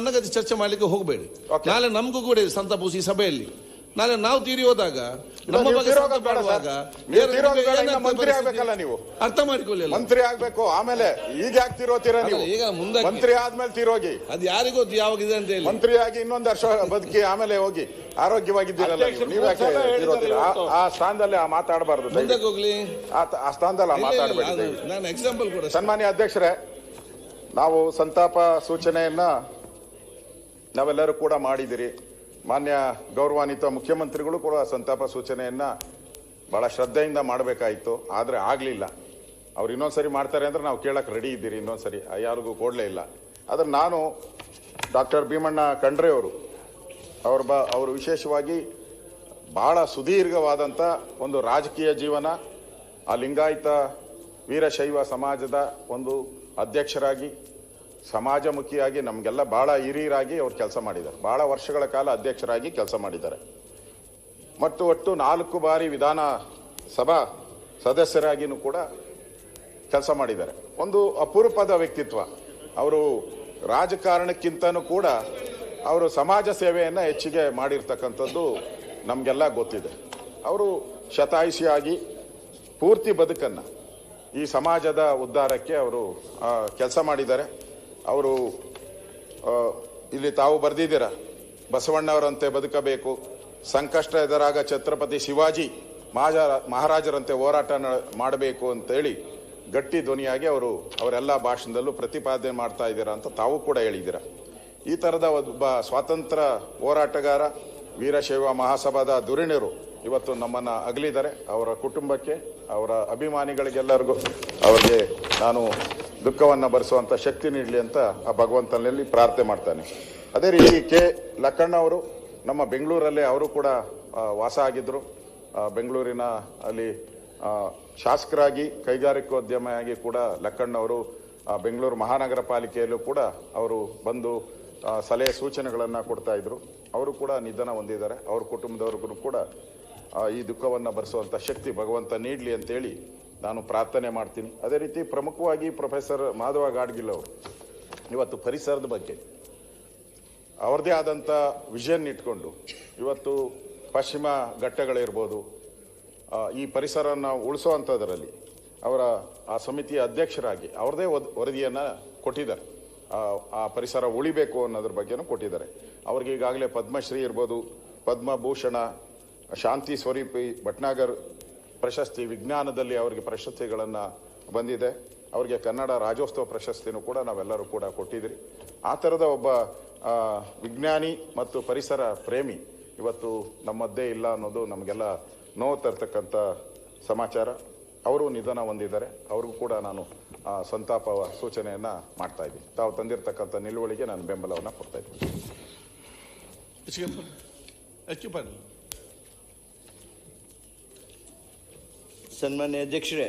ಅನ್ನಗತಿ ಚರ್ಚೆ ಮಾಡ್ಲಿಕ್ಕೆ ಹೋಗಬೇಡಿ. ನಾಳೆ ನಮಗೂ ಕೂಡ ಇದೆ ಸಂತಾಪ ಈ ಸಭೆಯಲ್ಲಿ. ನಾಳೆ ನಾವು ತೀರಿ ಹೋದಾಗ ನಮ್ಮ ಮಂತ್ರಿ ಆಗ್ಬೇಕಲ್ಲ ನೀವು. ಅರ್ಥ ಮಾಡಿಕೊಳ್ಳಿ. ಮಂತ್ರಿ ಆಗ್ಬೇಕು ಆಮೇಲೆ ಈಗ ಯಾಕೆ ತೀರೋತೀರಾ ನೀವು? ಈಗ ಮುಂದೆ ಮಂತ್ರಿ ಆದ್ಮೇಲೆ ತೀರೋಗಿ. ಅದು ಯಾರಿಗೂ ಯಾವಾಗಿದೆ ಅಂತ ಹೇಳಿ. ಮಂತ್ರಿ ಆಗಿ ಇನ್ನೊಂದು ವರ್ಷ ಬದುಕಿ ಆಮೇಲೆ ಹೋಗಿ ಆರೋಗ್ಯವಾಗಿದ್ದೀರಲ್ಲ ನೀವು. ಯಾಕೆ ತೀರೋತೀರಾ ಆ- ಆ ಸ್ಥಾನದಲ್ಲಿ ಆ ಮಾತಾಡಬಾರ್ದು ಮುಂದೆ ಹೋಗ್ಲಿ. ಆ ಸ್ಥಾನದಲ್ಲಿ ಆ ಮಾತಾಡಬೇಡಿ ನಾನು ಎಕ್ಸಾಂಪಲ್ ಕೂಡ ಸನ್ಮಾನ್ಯ ಅಧ್ಯಕ್ಷರೇ ನಾವು ಸಂತಾಪ ಸೂಚನೆಯನ್ನ ನಾವೆಲ್ಲರೂ ಕೂಡ ಮಾಡಿದಿರಿ. ಮಾನ್ಯ ಗೌರವಾನ್ವಿತ ಮುಖ್ಯಮಂತ್ರಿಗಳು ಕೂಡ ಸಂತಾಪ ಸೂಚನೆಯನ್ನ ಬಹಳ ಶ್ರದ್ಧೆಯಿಂದ ಮಾಡಬೇಕಾಯಿತು. ಆದರೆ ಆಗಲಿಲ್ಲ. ಅವ್ರು ಇನ್ನೊಂದ್ಸರಿ ಮಾಡ್ತಾರೆ ಅಂದ್ರೆ ನಾವು ಕೇಳಕ್ಕೆ ರೆಡಿ ಇದ್ದೀರಿ ಇನ್ನೊಂದ್ಸರಿ. ಯಾರಿಗೂ ಕೊಡಲೇ ಇಲ್ಲ. ಆದ್ರೆ ನಾನು ಡಾಕ್ಟರ್ ಭೀಮಣ್ಣ ಖಂಡ್ರೆ ಅವರು, ಅವ್ರ ಬ, ಅವರು ವಿಶೇಷವಾಗಿ ಬಹಳ ಸುದೀರ್ಘವಾದಂಥ ಒಂದು ರಾಜಕೀಯ ಜೀವನ, ಆ ಲಿಂಗಾಯತ ವೀರಶೈವ ಸಮಾಜದ ಒಂದು ಅಧ್ಯಕ್ಷರಾಗಿ ಸಮಾಜಮುಖಿಯಾಗಿ ನಮಗೆಲ್ಲ ಬಹಳ ಹಿರಿಯರಾಗಿ ಅವ್ರು ಕೆಲಸ ಮಾಡಿದ್ದಾರೆ. ಬಹಳ ವರ್ಷಗಳ ಕಾಲ ಅಧ್ಯಕ್ಷರಾಗಿ ಕೆಲಸ ಮಾಡಿದ್ದಾರೆ. ಮತ್ತು ಒಟ್ಟು ನಾಲ್ಕು ಬಾರಿ ವಿಧಾನ ಸಭಾ ಸದಸ್ಯರಾಗಿನೂ ಕೂಡ ಕೆಲಸ ಮಾಡಿದ್ದಾರೆ. ಒಂದು ಅಪರೂಪದ ವ್ಯಕ್ತಿತ್ವ. ಅವರು ರಾಜಕಾರಣಕ್ಕಿಂತನೂ ಕೂಡ ಅವರು ಸಮಾಜ ಸೇವೆಯನ್ನು ಹೆಚ್ಚಿಗೆ ಮಾಡಿರ್ತಕ್ಕಂಥದ್ದು ನಮಗೆಲ್ಲ ಗೊತ್ತಿದೆ. ಅವರು ಶತಾಯಿಸಿಯಾಗಿ ಪೂರ್ತಿ ಬದುಕನ್ನು ಈ ಸಮಾಜದ ಉದ್ಧಾರಕ್ಕೆ ಅವರು ಕೆಲಸ ಮಾಡಿದ್ದಾರೆ. ಅವರು ಇಲ್ಲಿ ತಾವು ಬರೆದಿದ್ದೀರ? ಬಸವಣ್ಣವರಂತೆ ಬದುಕಬೇಕು. ಸಂಕಷ್ಟ ಎದುರಾಗ ಛತ್ರಪತಿ ಶಿವಾಜಿ ಮಹಾಜ- ಮಹಾರಾಜರಂತೆ ಹೋರಾಟ ಮಾಡಬೇಕು ಅಂತೇಳಿ ಗಟ್ಟಿ ಧ್ವನಿಯಾಗಿ ಅವರು ಅವರೆಲ್ಲ ಭಾಷಣದಲ್ಲೂ ಪ್ರತಿಪಾದನೆ ಮಾಡ್ತಾ ಇದ್ದೀರಾ ಅಂತ ತಾವು ಕೂಡ ಹೇಳಿದ್ದೀರ. ಈ ಥರದ ಒಬ್ಬ ಸ್ವಾತಂತ್ರ್ಯ ಹೋರಾಟಗಾರ, ವೀರಶೈವ ಮಹಾಸಭಾದ ಧುರೀಣರು ಇವತ್ತು ನಮ್ಮನ್ನು ಅಗಲಿದ್ದಾರೆ. ಅವರ ಕುಟುಂಬಕ್ಕೆ, ಅವರ ಅಭಿಮಾನಿಗಳಿಗೆಲ್ಲರಿಗೂ ಅವರಿಗೆ ನಾನು ದುಃಖವನ್ನು ಭರಿಸುವಂತ ಶಕ್ತಿ ನೀಡಲಿ ಅಂತ ಆ ಭಗವಂತನಲ್ಲಿ ಪ್ರಾರ್ಥನೆ ಮಾಡ್ತಾನೆ. ಅದೇ ರೀತಿ ಕೆ ಲಕ್ಕಣ್ಣ ಅವರು ನಮ್ಮ ಬೆಂಗಳೂರಲ್ಲೇ ಅವರು ಕೂಡ ವಾಸ ಆಗಿದ್ದರು ಬೆಂಗಳೂರಿನ ಅಲ್ಲಿ ಶಾಸಕರಾಗಿ, ಕೈಗಾರಿಕೋದ್ಯಮಿಯಾಗಿ ಕೂಡ ಲಕ್ಕಣ್ಣ ಅವರು ಬೆಂಗಳೂರು ಮಹಾನಗರ ಪಾಲಿಕೆಯಲ್ಲೂ ಕೂಡ ಅವರು ಬಂದು ಸಲಹೆ ಸೂಚನೆಗಳನ್ನು ಕೊಡ್ತಾ ಇದ್ರು. ಅವರು ಕೂಡ ನಿಧನ ಹೊಂದಿದ್ದಾರೆ. ಅವ್ರ ಕುಟುಂಬದವ್ರಿಗೂ ಕೂಡ ಈ ದುಃಖವನ್ನು ಭರಿಸುವಂಥ ಶಕ್ತಿ ಭಗವಂತ ನೀಡಲಿ ಅಂತೇಳಿ ನಾನು ಪ್ರಾರ್ಥನೆ ಮಾಡ್ತೀನಿ. ಅದೇ ರೀತಿ ಪ್ರಮುಖವಾಗಿ ಪ್ರೊಫೆಸರ್ ಮಾಧವ ಗಾಡ್ಗಿಲ್ ಅವರು, ಇವತ್ತು ಪರಿಸರದ ಬಗ್ಗೆ. ಅವರದೇ ಆದಂಥ ವಿಷನ್ ಇಟ್ಕೊಂಡು ಇವತ್ತು ಪಶ್ಚಿಮ ಘಟ್ಟಗಳಿರ್ಬೋದು ಈ ಪರಿಸರನ ಉಳಿಸುವಂಥದ್ರಲ್ಲಿ ಅವರ ಆ ಸಮಿತಿಯ ಅಧ್ಯಕ್ಷರಾಗಿ ಅವ್ರದೇ ವರದಿಯನ್ನು ಕೊಟ್ಟಿದ್ದಾರೆ. ಆ ಪರಿಸರ ಉಳಿಬೇಕು ಅನ್ನೋದ್ರ ಬಗ್ಗೆನೂ ಕೊಟ್ಟಿದ್ದಾರೆ. ಅವ್ರಿಗೆ ಈಗಾಗಲೇ ಪದ್ಮಶ್ರೀ ಇರ್ಬೋದು, ಪದ್ಮಭೂಷಣ, ಶಾಂತಿ ಸ್ವರೂಪಿ ಭಟ್ನಾಗರ್ ಪ್ರಶಸ್ತಿ ವಿಜ್ಞಾನದಲ್ಲಿ ಅವರಿಗೆ ಪ್ರಶಸ್ತಿಗಳನ್ನು ಬಂದಿದೆ. ಅವರಿಗೆ ಕನ್ನಡ ರಾಜ್ಯೋತ್ಸವ ಪ್ರಶಸ್ತಿನೂ ಕೂಡ ನಾವೆಲ್ಲರೂ ಕೂಡ ಕೊಟ್ಟಿದ್ದೀರಿ. ಆ ಥರದ ಒಬ್ಬ ವಿಜ್ಞಾನಿ ಮತ್ತು ಪರಿಸರ ಪ್ರೇಮಿ ಇವತ್ತು ನಮ್ಮದ್ದೇ ಇಲ್ಲ ಅನ್ನೋದು ನಮಗೆಲ್ಲ ನೋವು ತರ್ತಕ್ಕಂಥ ಸಮಾಚಾರ. ಅವರು ನಿಧನ ಹೊಂದಿದ್ದಾರೆ. ಅವ್ರಿಗೂ ಕೂಡ ನಾನು ಸಂತಾಪ ಸೂಚನೆಯನ್ನು ಮಾಡ್ತಾ ಇದ್ದೀನಿ. ತಾವು ತಂದಿರತಕ್ಕಂಥ ನಿಲುವಳಿಗೆ ನಾನು ಬೆಂಬಲವನ್ನು ಕೊಡ್ತಾ ಇದ್ದೀನಿ. ಸನ್ಮಾನ್ಯ ಅಧ್ಯಕ್ಷರೇ